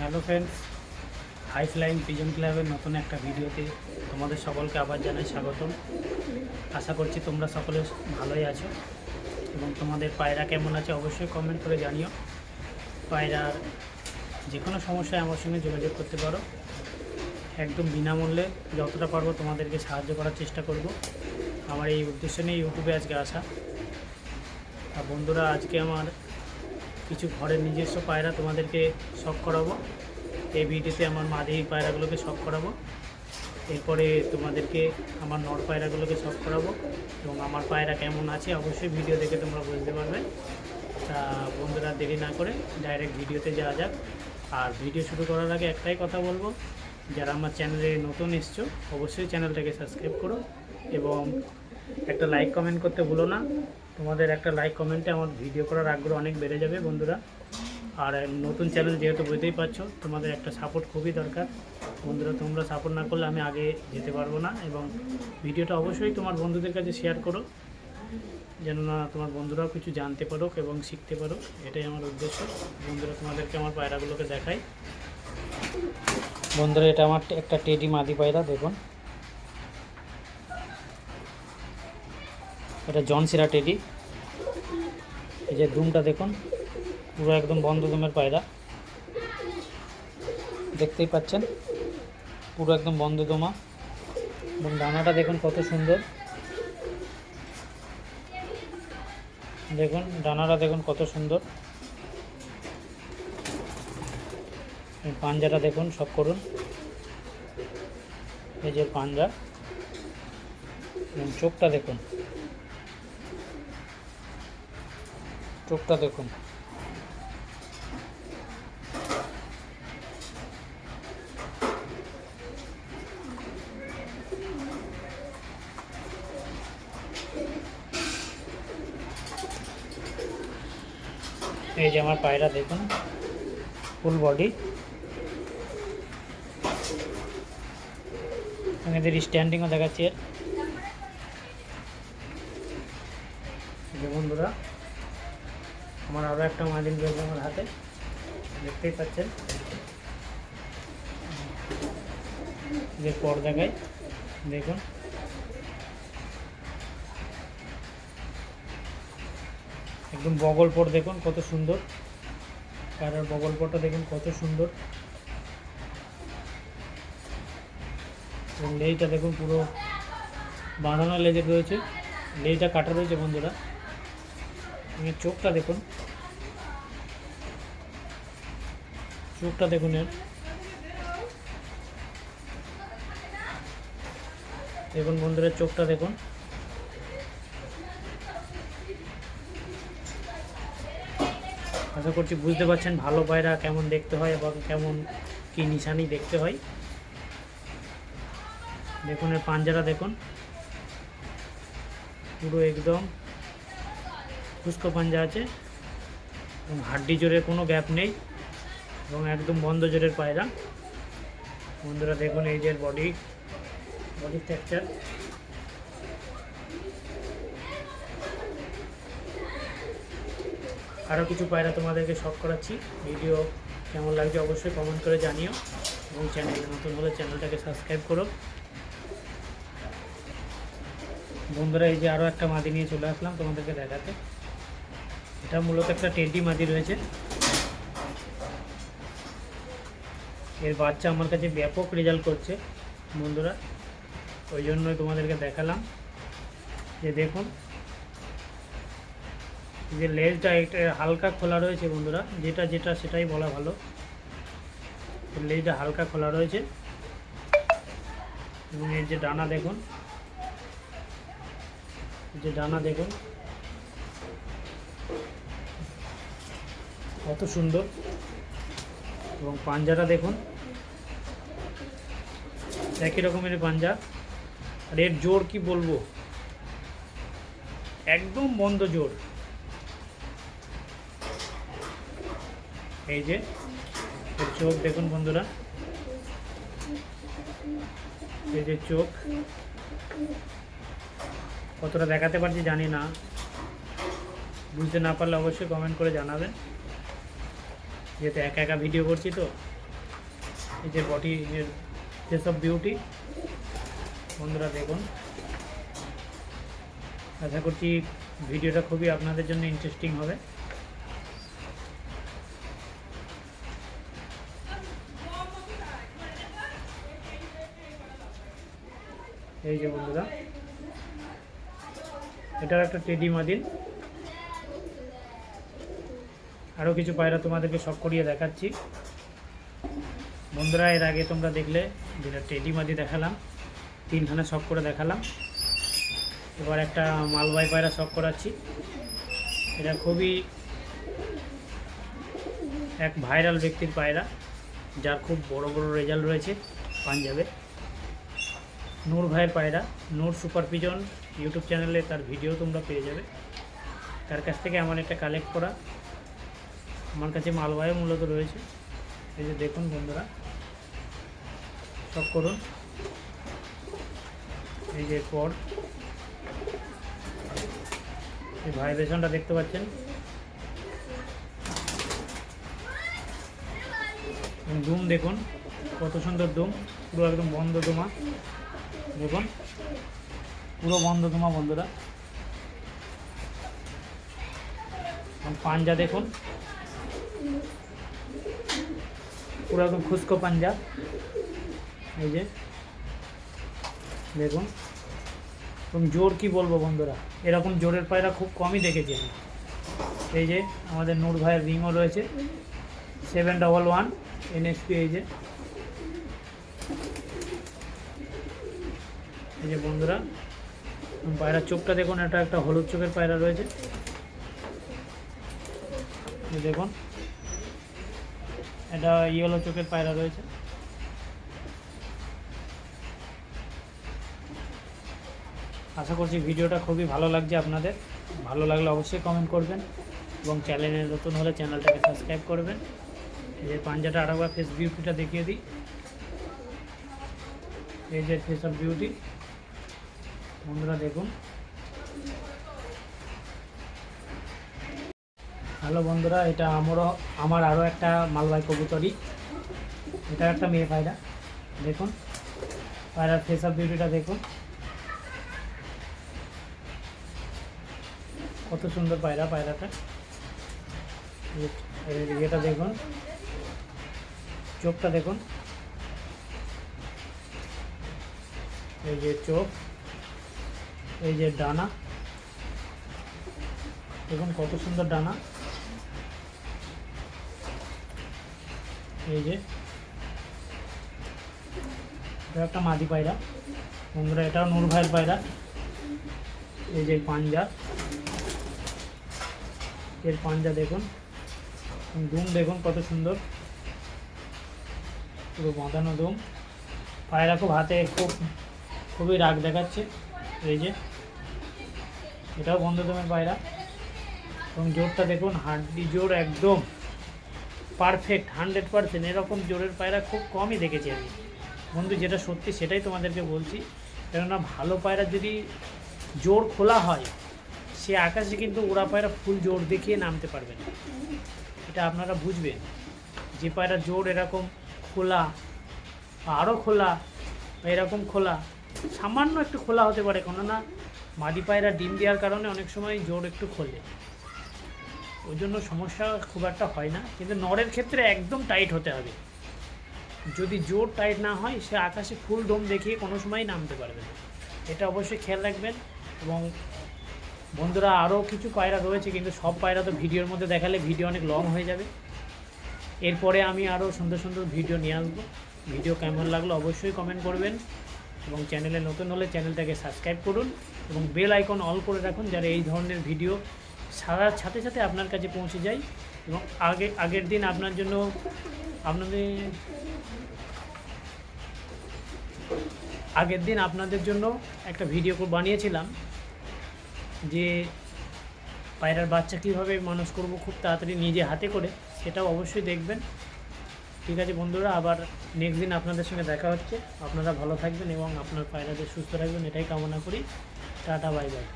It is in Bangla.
Hello friends hi flying pigeon ক্লাবের নতুন একটা ভিডিওতে তোমাদের সকলকে আবার জানাই স্বাগতম। আশা করছি তোমরা সকলে ভালোই আছো এবং তোমাদের পায়রা কেমন আছে অবশ্যই কমেন্ট করে জানিও। পায়রার যে কোনো সমস্যায় আমার সঙ্গে যোগাযোগ করতে পারো। একদম বিনামূল্যে যতটা পারব তোমাদেরকে সাহায্য করার চেষ্টা করব। আমার এই উদ্দেশ্য নিয়ে ইউটিউবে আজকে আসা। আর বন্ধুরা, আজকে আমার কিছু ঘরের নিজস্ব পায়রা তোমাদেরকে শখ করাবো। এই ভিডিওতে আমার মাদি পায়রাগুলোকে শখ করাবো। এরপরে তোমাদেরকে আমার নর পায়রাগুলোকে শখ করাবো এবং আমার পায়রা কেমন আছে অবশ্যই ভিডিও দেখে তোমরা বুঝতে পারবে। তা বন্ধুরা দেরি না করে ডাইরেক্ট ভিডিওতে যাওয়া যাক। আর ভিডিও শুরু করার আগে একটাই কথা বলব, যারা আমার চ্যানেলে নতুন এসছো, অবশ্যই চ্যানেলটাকে সাবস্ক্রাইব করো এবং একটা লাইক কমেন্ট করতে ভুলো না। তোমাদের একটা লাইক কমেন্টে আমার ভিডিও করার আগ্রহ অনেক বেড়ে যাবে বন্ধুরা। আর নতুন চ্যানেল যেহেতু বুঝতেই পারছ, তোমাদের একটা সাপোর্ট খুবই দরকার। বন্ধুরা, তোমরা সাপোর্ট না করলে আমি আগে যেতে পারব না এবং ভিডিওটা অবশ্যই তোমার বন্ধুদের কাছে শেয়ার করো। যেন না তোমার বন্ধুরাও কিছু জানতে পারো এবং শিখতে পারো এটাই আমার উদ্দেশ্য। বন্ধুরা, তোমাদেরকে আমার পায়রাগুলোকে দেখাই। বন্ধুরা, এটা আমার একটা টেডি মাদি পায়রা, দেখুন। এটা জন সিরা টেডি এই যে দুমটা দেখুন, পুরো একদম বন্ধ দুমের পায়রা। দেখতেই পাচ্ছেন, পুরো একদম বন্ধ দোমা। এবং ডানাটা দেখুন কত সুন্দর। দেখুন ডানাটা দেখুন কত সুন্দর। পাঞ্জাটা দেখুন, সব করুন। এই যে পাঞ্জা। এবং চোখটা দেখুন। চোখটা দেখুন। এই যে আমার পায়রা দেখুন ফুল বডি। এদের স্ট্যান্ডিংও দেখাচ্ছি। বন্ধুরা আমার আরও একটা মাদিন রয়েছে আমার হাতে। দেখতেই পাচ্ছেন। যে পর দেখুন। একদম বগল পর দেখুন কত সুন্দর। কারোর বগল পরটা দেখুন কত সুন্দর। এবং দেখুন পুরো বাঁধানো লেজের রয়েছে। লেজটা কাটা রয়েছে বন্ধুরা। চোখটা দেখুন। চোখটা দেখুন এর। দেখুন বন্ধুরা চোখটা দেখুন। আশা করছি বুঝতে পারছেন ভালো পায়রা কেমন দেখতে হয় এবং কেমন কি নিশানি দেখতে হয়। দেখুন এর পাঞ্জারা দেখুন। পুরো একদম শুষ্ক পাঞ্জা আছে। এবং হাড্ডি জোরে কোনো গ্যাপ নেই। এবং একদম বন্ধ জোরের পায়রা। বন্ধুরা দেখুন এই যে বডি বডি স্ট্রাকচার আরও কিছু পায়রা তোমাদেরকে শখ করাচ্ছি। ভিডিও কেমন লাগছে অবশ্যই কমেন্ট করে জানিও। এবং চ্যানেলে নতুন হলে চ্যানেলটাকে সাবস্ক্রাইব করো। বন্ধুরা এই যে আরও একটা মাদি নিয়ে চলে আসলাম তোমাদেরকে দেখাতে। এটা মূলত একটা টেডি মাদি রয়েছে। এর বাচ্চা আমার কাছে ব্যাপক রেজাল্ট করছে, বন্ধুরা। ওই জন্যই তোমাদেরকে দেখালাম। যে দেখুন যে লেজটা একটা হালকা খোলা রয়েছে, বন্ধুরা। যেটা যেটা সেটাই বলা ভালো। লেজটা হালকা খোলা রয়েছে। এবং এর যে ডানা দেখুন যে ডানা দেখুন, কত সুন্দর। এবং পাঞ্জাটা দেখুন। একই রকমের পাঞ্জা। আর এর জোর কি বলব? একদম বন্ধ জোর। এই যে, এর চোখ দেখুন বন্ধুরা। এই যে চোখ। কতটা দেখাতে পারছি জানি না। বুঝতে না পারলে অবশ্যই কমেন্ট করে জানাবেন। যেহেতু একা একা ভিডিও করছি তো, এই যে বডি অফ বিউটি বন্ধুরা দেখুন। আশা করছি ভিডিওটা খুবই আপনাদের জন্য ইন্টারেস্টিং হবে। এই যে বন্ধুরা, এটার একটা টেডি মাদিন আরও কিছু পায়রা তোমাদেরকে সব করিয়ে দেখাচ্ছি। বন্ধুরা, এর আগে তোমরা দেখলে যেটা টেডি মাদি দেখালাম, তিনখানে শখ করে দেখালাম। এবার একটা মালবাই পায়রা শখ করাচ্ছি। এটা খুবই এক ভাইরাল ব্যক্তির পায়রা, যার খুব বড় বড় রেজাল্ট রয়েছে পাঞ্জাবে। নূর ভাইয়ের পায়রা, নূর সুপার পিজন ইউটিউব চ্যানেলে তার ভিডিও তোমরা পেয়ে যাবে। তার কাছ থেকে আমার একটা কালেক্ট করা। আমার কাছে মালবায়ও মূলত রয়েছে। এই যে দেখুন বন্ধুরা সব করুন। এই যে পর এই ভাইব্রেশনটা দেখতে পাচ্ছেন? দুম দেখুন, কত সুন্দর দুম পুরো একদম বন্ধ দোমা দেখুন, পুরো বন্ধ দোমা বন্ধুরা। পাঞ্জা দেখুন পুরো একদম খুস্কো পাঞ্জা এই যে, দেখুন। এবং জোর কি বলব বন্ধুরা, এরকম জোরের পায়রা খুব কমই দেখেছি আমি। এই যে, আমাদের নূর ভাইয়ের রিংও রয়েছে। সেভেন ডবল ওয়ান এনএসপি এই যে। এই যে বন্ধুরা পায়রার চোখটা দেখুন, এটা একটা হলুদ চোখের পায়রা রয়েছে। দেখুন। এটা ইয়েলো চোখের পায়রা রয়েছে। আশা করছি ভিডিওটা খুবই ভালো লাগছে আপনাদের। ভালো লাগলে অবশ্যই কমেন্ট করবেন এবং চ্যানেলে নতুন হলে চ্যানেলটাকে সাবস্ক্রাইব করবেন। এই যে পাঞ্জাটা আরেকবার ফেস বিউটিটা দেখিয়ে দিই। এই যে ফেস অফ বিউটি বন্ধুরা দেখুন। হ্যালো বন্ধুরা, এটা আমারও, আমার আরও একটা মালবাই কবুতরি এটা একটা মেয়ে পায়রা, দেখুন। পায়রার ফেস অফ বিউটিটা দেখুন। কত সুন্দর পায়রা, পায়রাটা। ইয়েটা দেখুন। চোখটা দেখুন। এই যে চোখ, এই যে ডানা। দেখুন কত সুন্দর ডানা। এই যে। এটা একটা মাদি পায়রা। বন্ধুরা, এটাও নূর ভাইয়ের পায়রা। এই যে পাঞ্জা। এর পাঞ্জা দেখুন। দুম দেখুন কত সুন্দর। পুরো বাঁধানো দুম। পায়রা খুব হাতে খুব, খুবই রাগ দেখাচ্ছে। এই যে। এটাও বন্ধ দমের পায়রা। এবং জোরটা দেখুন, হাড্ডি জোর একদম। পারফেক্ট হান্ড্রেড পারসেন্ট এরকম জোরের পায়রা খুব কমই দেখেছি আমি। বন্ধু, যেটা সত্যি সেটাই তোমাদেরকে বলছি। কেননা ভালো পায়রা যদি জোর খোলা হয়, সে আকাশে কিন্তু ওরা পায়রা ফুল জোর দেখিয়ে নামতে পারবে না। এটা আপনারা বুঝবেন। যে পায়রা জোর এরকম খোলা আরও খোলা বা এরকম খোলা, সামান্য একটু খোলা হতে পারে। কেননা মাদি পায়রা ডিম দেওয়ার কারণে অনেক সময় জোর একটু খোলে। ওই জন্য সমস্যা খুব একটা হয় না। কিন্তু নরের ক্ষেত্রে একদম টাইট হতে হবে। যদি জোর টাইট না হয়, সে আকাশে ফুল ডোম দেখিয়ে কোনো সময় নামতে পারবে না। এটা অবশ্যই খেয়াল রাখবেন এবং বন্ধুরা, আরও কিছু পায়রা রয়েছে, কিন্তু সব পায়রা তো ভিডিওর মধ্যে দেখালে ভিডিও অনেক লং হয়ে যাবে। এরপরে আমি আরও সুন্দর সুন্দর ভিডিও নিয়ে আসব। ভিডিও কেমন লাগল অবশ্যই কমেন্ট করবেন এবং চ্যানেলে নতুন হলে চ্যানেলটাকে সাবস্ক্রাইব করুন এবং বেল আইকন অল করে রাখুন, যারা এই ধরনের ভিডিও সারার সাথে সাথে আপনার কাছে পৌঁছে যায় এবং আগে, আগের দিন আপনার জন্য আপনাদের, আগের দিন আপনাদের জন্য একটা ভিডিও বানিয়েছিলাম যে পায়রার বাচ্চা কীভাবে মানুষ করব খুব তাড়াতাড়ি নিজে হাতে করে, সেটাও অবশ্যই দেখবেন। ঠিক আছে বন্ধুরা, আবার নেক্সট দিন আপনাদের সঙ্গে দেখা হচ্ছে। আপনারা ভালো থাকবেন এবং আপনার পায়রাদের সুস্থ রাখবেন, এটাই কামনা করি। Tata bye bye